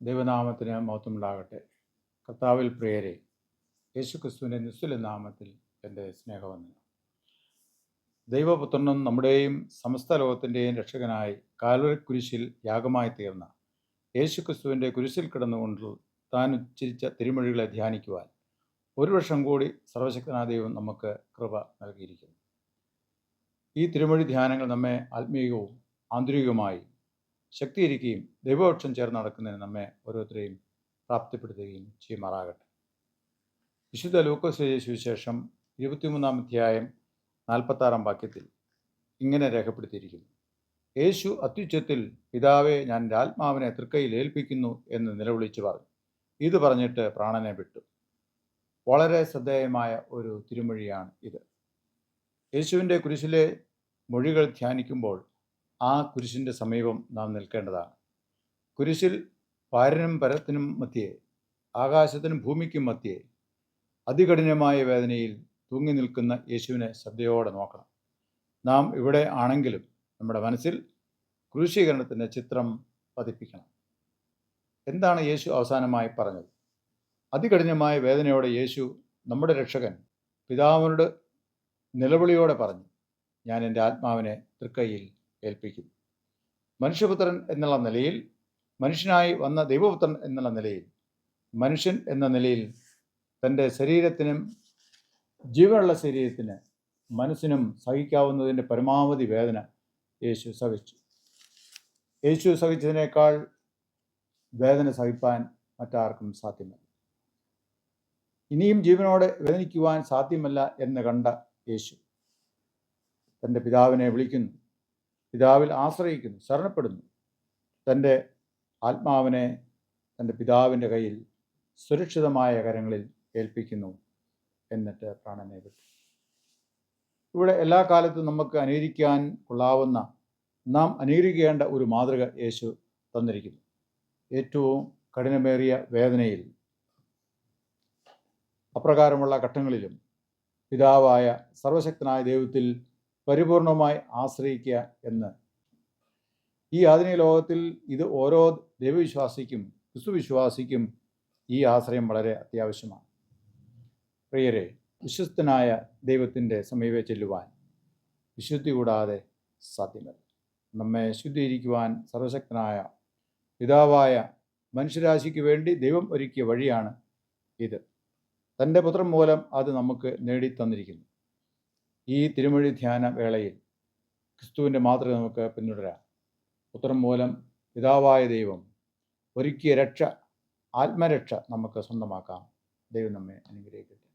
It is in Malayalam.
ദൈവനാമത്തിന് മൗത്തമുണ്ടാകട്ടെ കർത്താവിൽ പ്രിയരെ യേശു ക്രിസ്തുവിന്റെ നിസ്തുല നാമത്തിൽ എന്റെ സ്നേഹവന്ദനം. ദൈവപുത്രനും നമ്മുടെയും സമസ്ത ലോകത്തിന്റെയും രക്ഷകനായി കാൽവരി കുരിശിൽ യാഗമായി തീർന്ന യേശു ക്രിസ്തുവിന്റെ കുരിശിൽ കിടന്നുകൊണ്ട് താൻ ഉച്ചരിച്ച തിരുമൊഴികളെ ധ്യാനിക്കുവാൻ ഒരു വർഷം കൂടി സർവശക്തനായ ദൈവം നമുക്ക് കൃപ നൽകിയിരിക്കുന്നു. ഈ തിരുമൊഴി ധ്യാനങ്ങൾ നമ്മെ ആത്മീയവും ആന്തരികവുമായി ശക്തിയിരിക്കുകയും ദൈവപക്ഷം ചേർന്ന് നടക്കുന്നതിന് നമ്മെ ഓരോരുത്തരെയും പ്രാപ്തിപ്പെടുത്തുകയും ചെയ്യുമാറാകട്ടെ. വിശുദ്ധ ലൂക്കോസ് സുവിശേഷം ഇരുപത്തിമൂന്നാം അധ്യായം നാൽപ്പത്താറാം വാക്യത്തിൽ ഇങ്ങനെ രേഖപ്പെടുത്തിയിരിക്കുന്നു. യേശു അത്യുച്ചത്തിൽ പിതാവെ ഞാൻ എന്റെ ആത്മാവിനെ ഏൽപ്പിക്കുന്നു എന്ന് നിലവിളിച്ചു പറഞ്ഞു. ഇത് പറഞ്ഞിട്ട് പ്രാണനെ വിട്ടു. വളരെ ശ്രദ്ധേയമായ ഒരു തിരുമൊഴിയാണ് ഇത്. യേശുവിന്റെ കുരിശിലെ മൊഴികൾ ധ്യാനിക്കുമ്പോൾ ആ കുരിശിന്റെ സമീപം നാം നിൽക്കേണ്ടതാണ്. കുരിശിൽ പാരനും പരത്തിനും മധ്യേ ആകാശത്തിനും ഭൂമിക്കും മധ്യേ അതികഠിനമായ വേദനയിൽ തൂങ്ങി നിൽക്കുന്ന യേശുവിനെ ശ്രദ്ധയോടെ നോക്കണം. നാം ഇവിടെ ആണെങ്കിലും നമ്മുടെ മനസ്സിൽ ക്രൂശീകരണത്തിന്റെ ചിത്രം പതിപ്പിക്കണം. എന്താണ് യേശു അവസാനമായി പറഞ്ഞത്? അതികഠിനമായ വേദനയോടെ യേശു നമ്മുടെ രക്ഷകൻ പിതാവിനോട് നിലവിളിയോടെ പറഞ്ഞു ഞാൻ എന്റെ ആത്മാവിനെ തൃക്കൈയിൽ ഏൽപ്പിക്കും. മനുഷ്യപുത്രൻ എന്നുള്ള നിലയിൽ മനുഷ്യനായി വന്ന ദൈവപുത്രൻ എന്നുള്ള നിലയിൽ മനുഷ്യൻ എന്ന നിലയിൽ തന്റെ ശരീരത്തിനും ജീവനുള്ള ശരീരത്തിന് മനസ്സിനും സഹിക്കാവുന്നതിന്റെ പരമാവധി വേദന യേശു സഹിച്ചു. യേശു സഹിച്ചതിനേക്കാൾ വേദന സഹിപ്പാൻ മറ്റാർക്കും സാധ്യമല്ല. ഇനിയും ജീവനോടെ വേദനിക്കുവാൻ സാധ്യമല്ല എന്ന് കണ്ട യേശു തന്റെ പിതാവിനെ വിളിക്കുന്നു. പിതാവിൽ ആശ്രയിക്കുന്നു ശരണപ്പെടുന്നു. തന്റെ ആത്മാവിനെ തന്റെ പിതാവിന്റെ കയ്യിൽ സുരക്ഷിതമായ കരങ്ങളിൽ ഏൽപ്പിക്കുന്നു എന്നിട്ട് പ്രാണനെ വിട്ടു. ഇവിടെ എല്ലാ കാലത്തും നമുക്ക് അനുകരിക്കാൻ കൊള്ളാവുന്ന നാം അനുകരിക്കേണ്ട ഒരു മാതൃക യേശു തന്നിരിക്കുന്നു. ഏറ്റവും കഠിനമേറിയ വേദനയിൽ അപ്രകാരമുള്ള ഘട്ടങ്ങളിലും പിതാവായ സർവശക്തനായ ദൈവത്തിൽ പരിപൂർണമായി ആശ്രയിക്കുക എന്ന്. ഈ ആധുനിക ലോകത്തിൽ ഇത് ഓരോ ദൈവവിശ്വാസിക്കും ക്രിസ്തുവിശ്വാസിക്കും ഈ ആശ്രയം വളരെ അത്യാവശ്യമാണ്. പ്രിയരെ വിശ്വസ്തനായ ദൈവത്തിന്റെ സമീപെ ചെല്ലുവാൻ വിശുദ്ധി കൂടാതെ സാധ്യമല്ല. നമ്മെ ശുദ്ധീകരിക്കുവാൻ സർവശക്തനായ പിതാവായ മനുഷ്യരാശിക്ക് വേണ്ടി ദൈവം ഒരുക്കിയ വഴിയാണ് ഇത്. തന്റെ പുത്രൻ മൂലം അത് നമുക്ക് നേടിത്തന്നിരിക്കുന്നു. ഈ തിരുമൊഴി ധ്യാന വേളയിൽ ക്രിസ്തുവിന്റെ മാതൃക നമുക്ക് പിന്തുടരാം. പുത്രൻ മൂലം പിതാവായ ദൈവം ഒരുക്കിയ രക്ഷ ആത്മരക്ഷ നമുക്ക് സ്വന്തമാക്കാം. ദൈവം നമ്മെ അനുഗ്രഹിക്കട്ടെ.